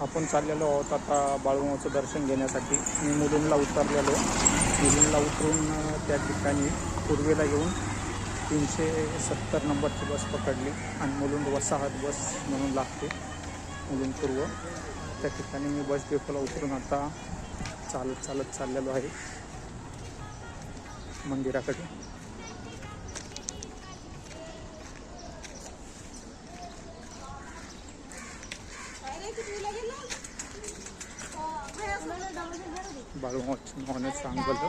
आपण चाललेलो आहोत आता बाळूमाचं दर्शन घेण्यासाठी. मी मुलुंडला उतरलेलो. मुलुंडला उतरून त्या ठिकाणी पूर्वेला येऊन तीनशे सत्तर नंबरची बस पकडली आणि मुलुंड वसाहत बस म्हणून लागते मुलुंड पूर्व. त्या ठिकाणी मी बस डेपोला उतरून आता चालत चालत चाललेलो आहे मंदिराकडे. बाळूमाचं नावाने सांगलं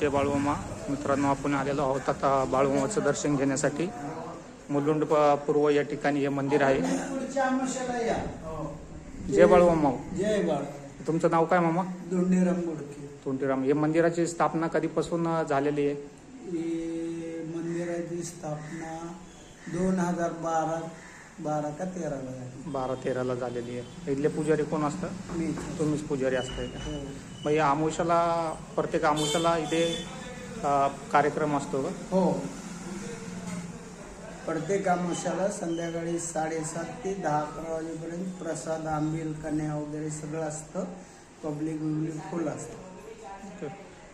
जय बाळूमा मित्रांनो आपण आलेलो आहोत आता बाळूमाचं दर्शन घेण्यासाठी. मुलुंड पूर्व या ठिकाणी हे मंदिर आहे. जय बाळूमा जय बाळ तुमचं नाव काय मामा? दोंडीराम बोडके. तोंटीराम हे मंदिराची स्थापना कधीपासून झालेली आहे? मंदिराची स्थापना दोन हजार बारा बारा का तेराला झाली. बारा तेराला झालेली आहे. इथले पुजारी कोण असतं? मी तुम्हीच पुजारी असताय का? हो. मग या आमुषाला प्रत्येक आमुषाला इथे अ, कार्यक्रम असतो का? हो. प्रत्येक आमुष्याला संध्याकाळी साडेसात ते दहा अकरा वाजेपर्यंत प्रसाद आंबील कन्या वगैरे सगळं असतं. पब्लिक बिब्लिक फुल असतं.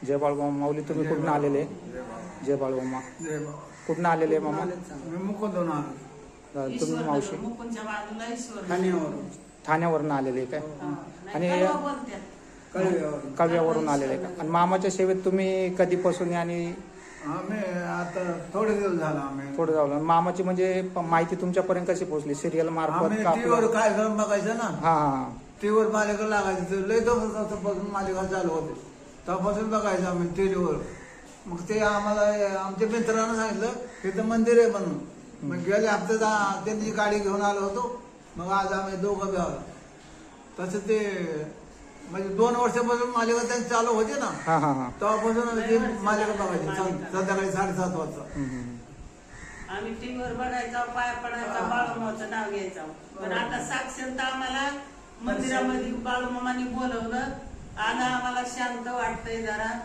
जय बाळूमा माऊली तुम्ही कुठून आलेले? जय बाळूमा जय बाळ कुठून आलेले मामा? मी मुकोदून आलो तुम्ही मावशी. मुकुंदच्या बाजूला ईश्वर ठाण्यावरून. ठाण्यावरून आलेले काय? आणि बोलतात कळव्यावरून काव्यावरून आलेले का? आणि मामाच्या सेवेत तुम्ही कधीपासून आणि आम्ही आता थोडे दिवस झाला आम्ही. थोडं जाऊ मामाची म्हणजे प- माहिती तुमच्यापर्यंत कशी पोहोचली? सिरियल मार्फत आम्ही का टीव्हीवर काय करून बघायचं ना? हा हा. टीव्हीवर मालिका लागायची तर लय तपासून मालिका चालू होते. तपासून बघायचं आम्ही टीव्हीवर. मग ते आम्हाला आमच्या मित्रानं सांगितलं तिथं मंदिर आहे म्हणून. मग गेल्या हप्त्यात त्यांची गाडी घेऊन आलो होतो. मग आज आम्ही दोघं आलो तसं ते म्हणजे दोन वर्षापासून मालिका त्यांची चालू होती ना. हा हा हा. तेव्हापासून ती मालिका बघायची. सं- संध्याकाळी साडेसात वाजता. आम्ही टीव्हीवर बघायचा पाया पडायचा बाळूमाचं नाव घ्यायचं. पण आता साक्षरता आम्हाला मंदिरामध्ये बाळूमामाने बोलवलं. आज आम्हाला शांत वाटतंय जरा.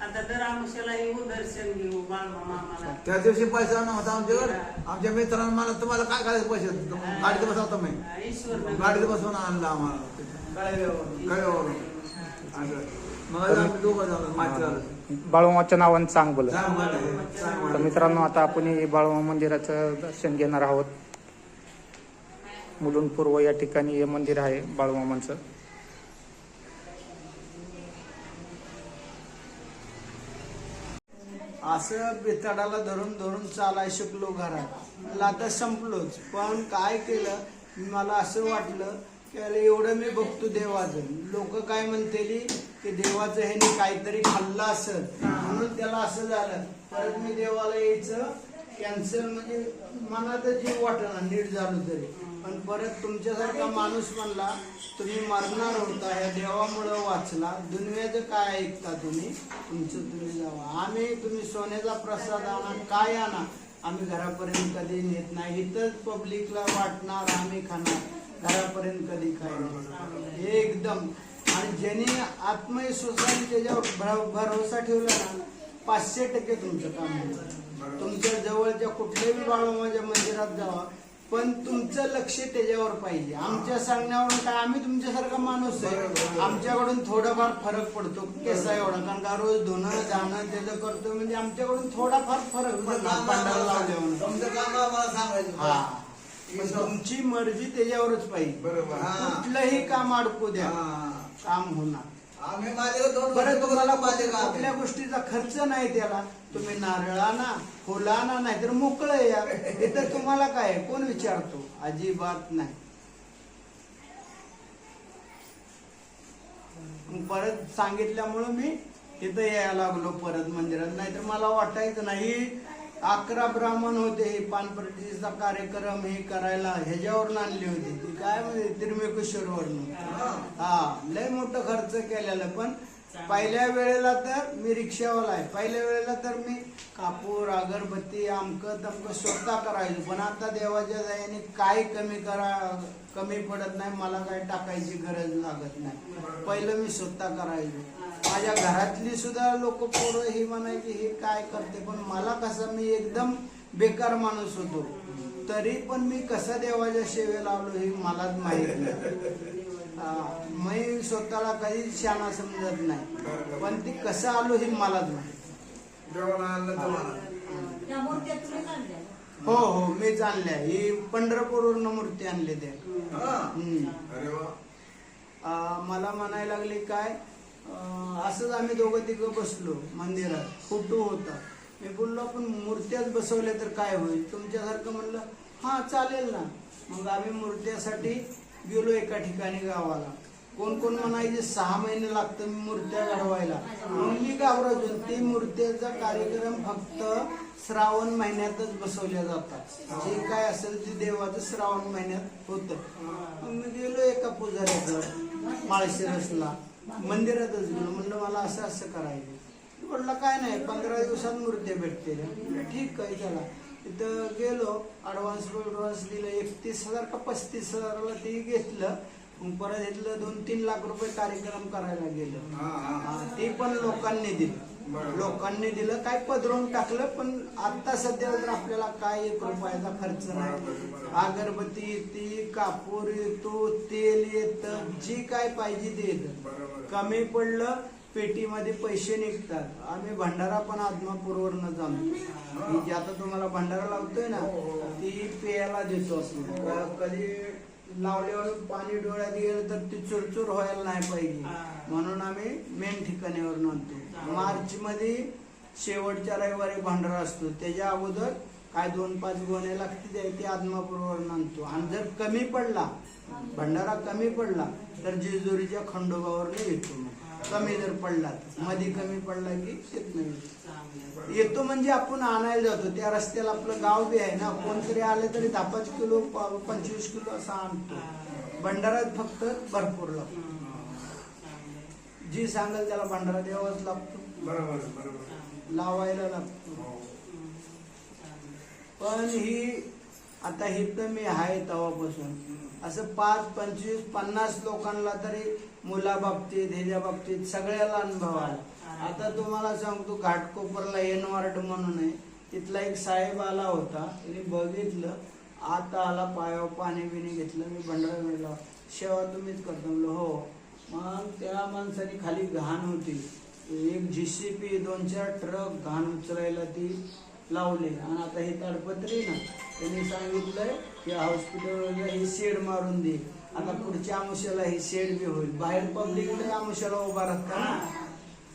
आता दर आमुष्याला येऊ दर्शन घेऊ बाळूमामा आम्हाला. त्या दिवशी पैसा नव्हता आमच्याकडे आमच्या मित्रांनी मला तुम्हाला काय करायचं पैसे? गाडीत बसवतो मी ईश्वर गाडीत बसवून आणलं आम्हाला. मग दोघं झालो बाळूमाच्या नावाने चांग बोल तर. मित्रांनो आता आपण हे बाळूमा मंदिराचं दर्शन घेणार आहोत. मुलुंड पूर्व या ठिकाणी हे मंदिर आहे बाळूमामांचं. असं बेताडाला धरून धरून चालाय शिकलो घरात. मला आता संपलोच. पण काय केलं? मला असं वाटलं की अरे एवढं मी बघतो देवाचं. लोक काय म्हणतेली की देवाचं ह्याने काहीतरी खाल्लं असत म्हणून त्याला असं झालं. परत मी देवाला यायचं. कॅन्सर म्हणजे मनात जीव वाटणार नीट झालं तरी. पण परत तुमच्यासारखा माणूस म्हणला तुम्ही मरणार होता ह्या देवामुळं वाचला. दुनियाचं काय ऐकता तुम्ही? तुमचं तुम्ही जावा. आम्ही तुम्ही सोन्याचा प्रसाद आणा काय आणा? आम्ही घरापर्यंत कधी नेत नाही. इथंच पब्लिकला वाटणार आम्ही खाणार. घरापर्यंत कधी काय नाही. हे एकदम. आणि ज्यांनी आत्मविश्वासाने त्याच्यावर भरोसा ठेवला ना पाचशे टक्के तुमचं काम तुमच्या जवळच्या कुठल्याही बाळूमाच्या मंदिरात जावा. पण तुमचं लक्ष त्याच्यावर पाहिजे. आमच्या सांगण्यावरून काय आम्ही तुमच्यासारखा माणूस आहे. आमच्याकडून थोडाफार फरक पडतो केसा एवढा. कारण का रोज धुणं जाणं त्याचं करतो. म्हणजे आमच्याकडून थोडाफार फरक पडतो. तुमचं हा. मर्जी त्याच्यावरच पाहिजे. बरोबर. हा. कुठलंही काम अडकू द्या. काम होणार. आम्ही दोन बरं तुम्हाला कुठल्या गोष्टीचा खर्च नाही त्याला. तुम्ही नारळ आणा फुलं आणा नाही तर मोकळं या. इथं तुम्हाला काय? कोण विचारतो? अजिबात नाही. परत सांगितल्यामुळं मी इथं यायला लागलो परत मंदिरात. नाहीतर मला वाटायचं नाही अकरा ब्राह्मण होते हे पानप्रतिष्ठा कार्यक्रम हे करायला ह्याच्यावरून आणली होती. ती काय म्हणजे त्रिमेकेश्वरवरून. हा लय मोठं खर्च केलेलं पण पहिल्या वेळेला तर मी रिक्षावाला आहे. पहिल्या वेळेला तर मी कापूर अगरबत्ती आमकं तमकं स्वतः करायचो. पण आता देवाच्या दयाने काय कमी करा कमी पडत नाही. मला काय टाकायची गरज लागत नाही. पहिलं मी स्वतः करायचो. माझ्या घरातली सुद्धा लोक पोरं ही म्हणायची हे काय करते? पण मला कसं मी एकदम बेकार माणूस होतो. तरी पण मी कसा देवाच्या सेवेला आलो हे मलाच माहीत नाही. मी स्वतःला कधीच शाणा समजत नाही. पण ती कसं आलो हे मलाच आणल्या. हो हो मी आणल्या. ही पंढरपूरवरून मूर्ती आणली त्या. हा. हम्म. अरे वा. आ, मला म्हणायला लागले काय? असंच आम्ही दोघं तिघं बसलो मंदिरात. फोटो होता. मी बोललो आपण मूर्त्याच बसवल्या तर काय होईल? तुमच्यासारखं म्हणलं हा चालेल ना. मग आम्ही मूर्त्यासाठी गेलो एका ठिकाणी गावाला. कोण कोण म्हणायचे सहा महिने लागतं मूर्त्या घडवायला. मग मी घाबरायचो. ते मूर्त्याचा कार्यक्रम फक्त श्रावण महिन्यातच बसवल्या जातात. जे काय असेल ते देवाचं श्रावण महिन्यात होतं. मी गेलो एका पुजाऱ्याचं माळशिरसला. मंदिरातच गेलो. म्हणलं मला असं असं करायचं म्हटलं काय नाही पंधरा दिवसात मूर्ती भेटते ठीक आहे चला. तिथं गेलो ॲडव्हान्स ॲडव्हान्स दिलं एकतीस हजार का पस्तीस हजाराला ते घेतलं. मग परत इथलं दोन तीन लाख रुपये कार्यक्रम करायला गेलं. ते पण लोकांनी दिलं. लोकांनी दिलं काय पदरून टाकलं पण आता सध्या तर आपल्याला काय एक रुपयाचा खर्च नाही. अगरबत्ती येते कापूर येतो तेल येतं जी काय पाहिजे ते येतं. कमी पडलं पेटीमध्ये पैसे निघतात. आम्ही भंडारा पण आत्मापूरवरनं जाणतो जी आता तुम्हाला भंडारा लावतोय ना ती पेयाला देतो असं. कधी लावल्यावर पाणी डोळ्यात गेलं तर ती चुरचूर व्हायला नाही पाहिजे. म्हणून आम्ही मेन ठिकाणीवर आणतो. मार्च मध्ये शेवटच्या रविवारी भंडारा असतो. त्याच्या अगोदर काय दोन पाच गोणे लागते ते ते आदमापूरवर आणतो. आणि जर कमी पडला भंडारा कमी पडला तर जेजुरीच्या खंडोबावर येतो मग. कमी जर पडला तर. मध्ये कमी पडला की येत नाही येतो म्हणजे आपण आणायला जातो. त्या रस्त्याला आपलं गाव बी आहे ना. कोणतरी आले तरी दहा पाच किलो प- पंचवीस किलो असं आणतो. भंडारात फक्त भरपूर लागतो. जी सांगेल त्याला भंडारा द्यावाच लागतो. बरोबर बरोबर. लावायला लागतो. पण ही आता ही तर मी आहे तेव्हापासून असं पाच पंचवीस पन्नास लोकांना तरी मुलाबाबतीत ह्याच्या बाबतीत सगळ्याला अनुभव आला. आता तुम्हाला सांगतो घाटकोपरला एन वार्ड म्हणून आहे. तिथला एक साहेब आला होता त्याने बघितलं. आता आला पायावर पाणी बिणी घेतलं मी भंडारा मिळला शेवा तुम्हीच करतो. म्हणलं हो. मग त्या माणसाने खाली घाण होती. एक जीसीपी दोन चार ट्रक घाण उचलायला ती लावले. आणि आता ही ताडपत्री ना. त्यांनी सांगितलंय की हॉस्पिटलला ही शेड मारून दे. आता पुढच्या आमुष्याला हे शेड बी होईल. बाहेर पब्लिकला आमुष्याला उभा राहता ना.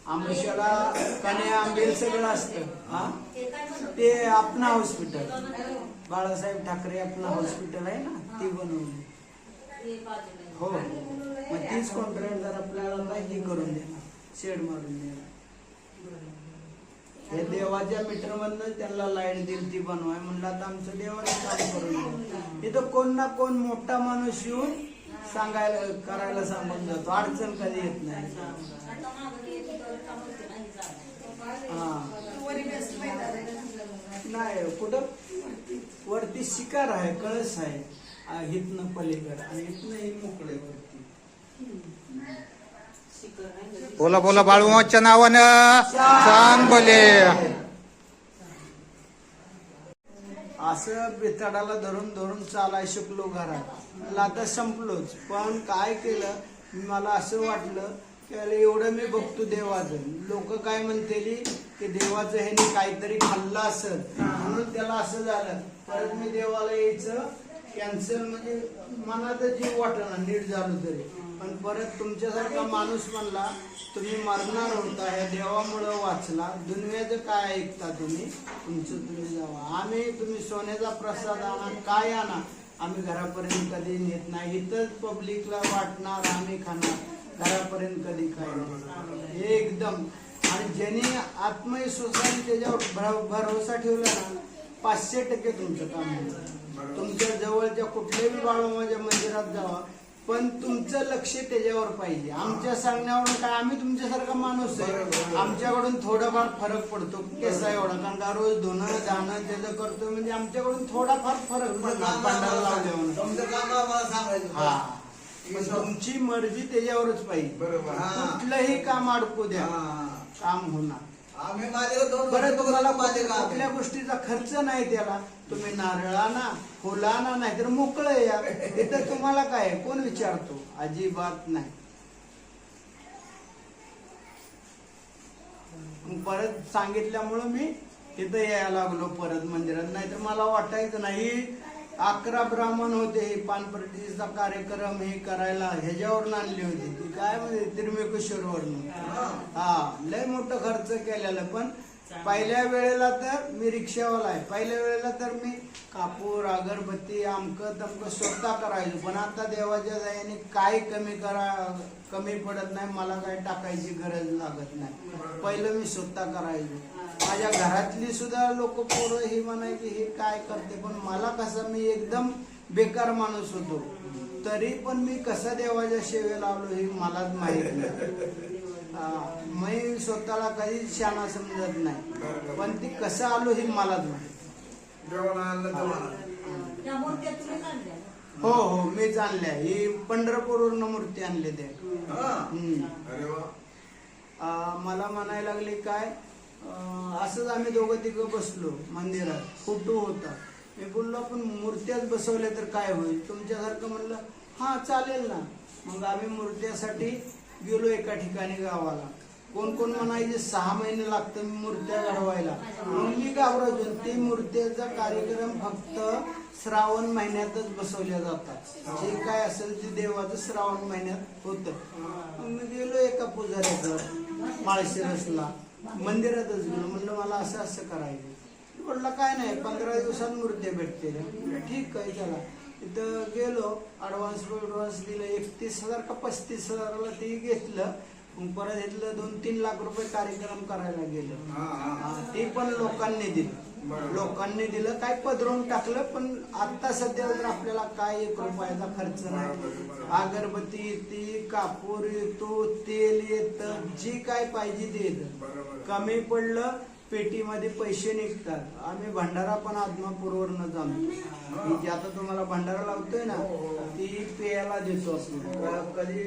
आमुष्याला कन्या आंबेल सगळं असतं. हा? ते काय आपणा हॉस्पिटल. बाळासाहेब ठाकरे आपला हॉस्पिटल आहे ना ते बनवली ते हो. मग तीच कॉन्ट्रॅक्टर आपल्याला हे करून देणार. शेड मारून देणार. हे देवाच्या मीटर मधनं त्यांना लाइट दिली ती बनवाय. म्हणलं आता आमचं देवाने काम करून इथं कोण ना कोण मोठा माणूस येऊन सांगायला करायला सांगून जातो. अडचण कधी येत नाही. नाही हा. नाही कुठं? वरती शिकार आहे कळस आहे. इथनं हितनं पलीकडे. आणि हितनं ही मोकळे वरती. बोला बोला बाळूमाच्या नावानं. सांग बोले असं बेताडाला धरून धरून चालाय शिकलो घरात. मला आता संपलोच. पण काय केलं? मला असं वाटलं की अरे एवढं मी बघतो देवाचं. लोक काय म्हणतेली की देवाचं ह्याने काहीतरी खाल्लं असत म्हणून त्याला असं झालं. परत मी देवाला यायचं. कॅन्सल म्हणजे मनात जीव वाटणार नीट झालो तरी. पण परत तुमच्यासारखा माणूस म्हणला तुम्ही मरणार होता ह्या देवामुळं वाचला. दुनियाचं काय ऐकता तुम्ही? तुमचं तुम्ही जावा. आम्ही तुम्ही सोन्याचा प्रसाद आणा काय आणा? आम्ही घरापर्यंत कधी नेत नाही. इथंच पब्लिकला वाटणार आम्ही खाणार. घरापर्यंत कधी काय नाही. हे एकदम. आणि ज्यांनी आत्मविश्वासाने त्याच्यावर भरोसा ठेवला ना पाचशे टक्के तुमचं काम तुमच्या जवळच्या कुठल्याही बाळूमाच्या मंदिरात जावा. पण तुमचं लक्ष त्याच्यावर पाहिजे. आमच्या सांगण्यावरून काय आम्ही तुमच्यासारखा माणूस आहे. आमच्याकडून थोडाफार फरक पडतो. केसा एवढा. कारण का रोज धुणं जाणं त्याचं करतो म्हणजे आमच्याकडून थोडाफार फरक लावल्यावर. तुमचं हा. मर्जी त्याच्यावरच पाहिजे. बरोबर हा. कुठलंही काम अडकू द्या. हा. काम होणार. आम्ही माझ्या दोन बरं तुम्हाला गाव कुठल्या गोष्टीचा खर्च नाही त्याला. तुम्ही नारळ आणा फुलं आणा नाही तर मोकळं या. इथं तुम्हाला काय? कोण विचारतो? अजिबात नाही. परत सांगितल्यामुळं मी तिथं यायला लागलो परत मंदिरात. नाहीतर मला वाटायचं नाही अकरा ब्राह्मण होते हे पानपट्टीचा कार्यक्रम हे करायला ह्याच्यावरून आणली होती. ती काय म्हणजे त्रिमेकेश्वरवरून. हा. लय मोठं खर्च केलेलं पण पहिल्या वेळेला तर मी रिक्षावाला आहे. पहिल्या वेळेला तर मी कापूर अगरबत्ती आमकं तमकं स्वतः करायचो. पण आता देवाच्या दयाने काय कमी करा कमी पडत नाही. मला काय टाकायची गरज लागत नाही. पहिलं मी स्वतः करायचो. माझ्या घरातली सुद्धा लोक पोरं ही म्हणायची हे काय करते? पण मला कसं मी एकदम बेकार माणूस होतो. तरी पण मी कसा देवाच्या सेवेला आलो हे मलाच माहीत नाही. मी स्वतःला कधीच शाणा समजत नाही. पण ती कसं आलो हे मलाच माहीत? हो हो मीच आणल्या. ही पंढरपूरवरून मूर्ती आणली ते. हा. हम्म. अरे वा. आ, मला म्हणायला लागली काय? असंच आम्ही दोघं तिघं बसलो मंदिरात. फोटो होता. मी बोललो आपण मूर्त्याच बसवल्या तर काय होईल? तुमच्यासारखं म्हणलं हा चालेल ना. मग आम्ही मूर्त्यासाठी गेलो एका ठिकाणी गावाला. कोण कोण म्हणायचे सहा महिने लागतं मूर्त्या घडवायला. मग मी घाबरायचो ते मूर्त्याचा कार्यक्रम फक्त श्रावण महिन्यातच बसवल्या जातात. जे काय असेल ते देवाचं श्रावण महिन्यात होतं. मी गेलो एका पुजाऱ्याकडं माळशिरसला. मंदिरातच गेलो. म्हणलं मला असं असं करायचं म्हटलं काय नाही पंधरा दिवसात मूर्त्या भेटते ठीक आहे चला. इथं गेलो ॲडव्हान्स ॲडव्हान्स दिलं एकतीस हजार का पस्तीस हजाराला ते घेतलं. मग परत घेतलं दोन तीन लाख रुपये कार्यक्रम करायला गेलं. ते पण लोकांनी दिलं. लोकांनी दिलं काय पदरून टाकलं पण आता सध्या तर आपल्याला काय एक रुपयाचा खर्च नाही. अगरबत्ती येते कापूर येतो तेल येतं जे काय पाहिजे ते येतं. कमी पडलं पेटीमध्ये पैसे निघतात. आम्ही भंडारा पण आत्मापूरवरनं जाणतो जी आता तुम्हाला भंडारा लावतोय ना ती पेयाला देतो आपण. कधी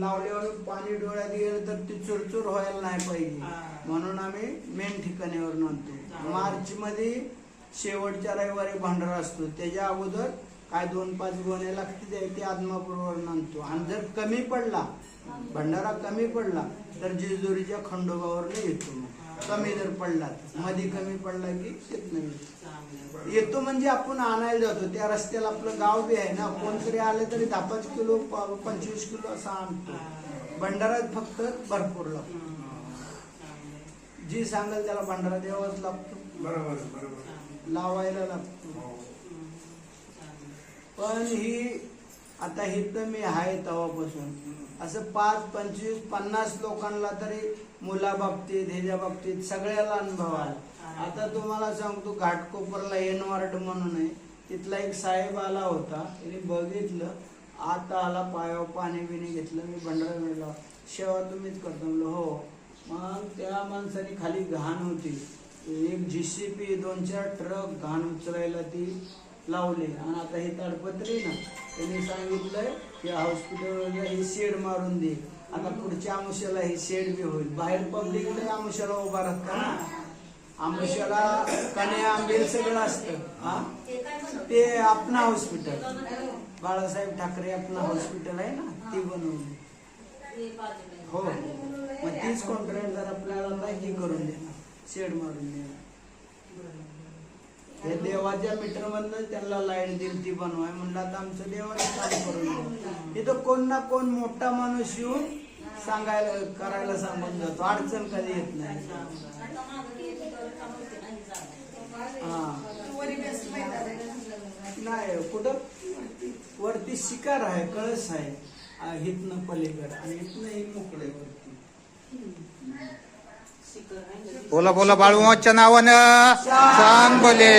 लावल्यावर पाणी डोळ्यात गेलं तर ती चुरचूर व्हायला नाही पाहिजे. म्हणून आम्ही मेन ठिकाणीवर आणतो मार्च मध्ये शेवटच्या रविवारी भंडारा असतो. त्याच्या अगोदर काय दोन पाच गोण्या लागते ते आदमापूरवर आणतो. आणि जर कमी पडला भंडारा कमी पडला तर जेजुरीच्या खंडोबावर येतो मग. कमी जर पडला. मध्ये कमी पडला की येत नाही. येतो म्हणजे आपण आणायला जातो. त्या रस्त्याला आपलं गाव बी आहे ना. कोणतरी आले तरी दहा पाच किलो प- पंचवीस किलो असं आणतो. भंडारात फक्त भरपूर लागतो. जी सांगेल त्याला भंडारा द्यावाच लागतो. बरोबर बरोबर. लावायला लागतो. पण ही आता इथं मी आहे तेव्हापासून असं पाच पंचवीस पन्नास लोकांना तरी मुलाबाबतीत ह्याच्या बाबतीत सगळ्याला अनुभव आला आता तुम्हाला सांगतो घाटकोपरला एनवार्ड म्हणून आहे. तिथला एक साहेब आला होता त्याने बघितलं. आता आला पायावर पाणी बिणी घेतलं मी भंडारा मिळला शेवा तुम्हीच करतो. म्हणलं हो. मग त्या माणसाने खाली घाण होती. एक जी सी पी दोन चार ट्रक घाण उचलायला ती लावले. आणि आता हे ताडपत्री ना त्यांनी सांगितलंय की हॉस्पिटलला हे शेड मारून दे. आता पुढच्या आमुष्याला हे शेड बी होईल. बाहेर पब्लिकला आमुष्याला उभा राहतात ना. आमुष्याला कने आंबेल सगळं असतं. हा? ते काय आपणा हॉस्पिटल बाळासाहेब ठाकरे आपला हॉस्पिटल आहे ना ती बनवली. ते हो. मग तीच कॉन्ट्रॅक्टर आपल्याला हे करून देणार शेड मारून देणार. हे देवाच्या मीटर मधनं त्यांना लाइट दिली ती बनवाय. म्हणलं आता आमचं देवाला काम करून इथं कोण ना कोण मोठा माणूस येऊन सांगायला करायला सांगून जातो. अडचण कधी येत नाही. हा. नाही कुठं? वरती शिकार आहे कळस आहे. हितनं पलीकडे आणि हितनं ही मोकळे वरती. बोला बोला बाळूमाच्या नावानं सांग भले.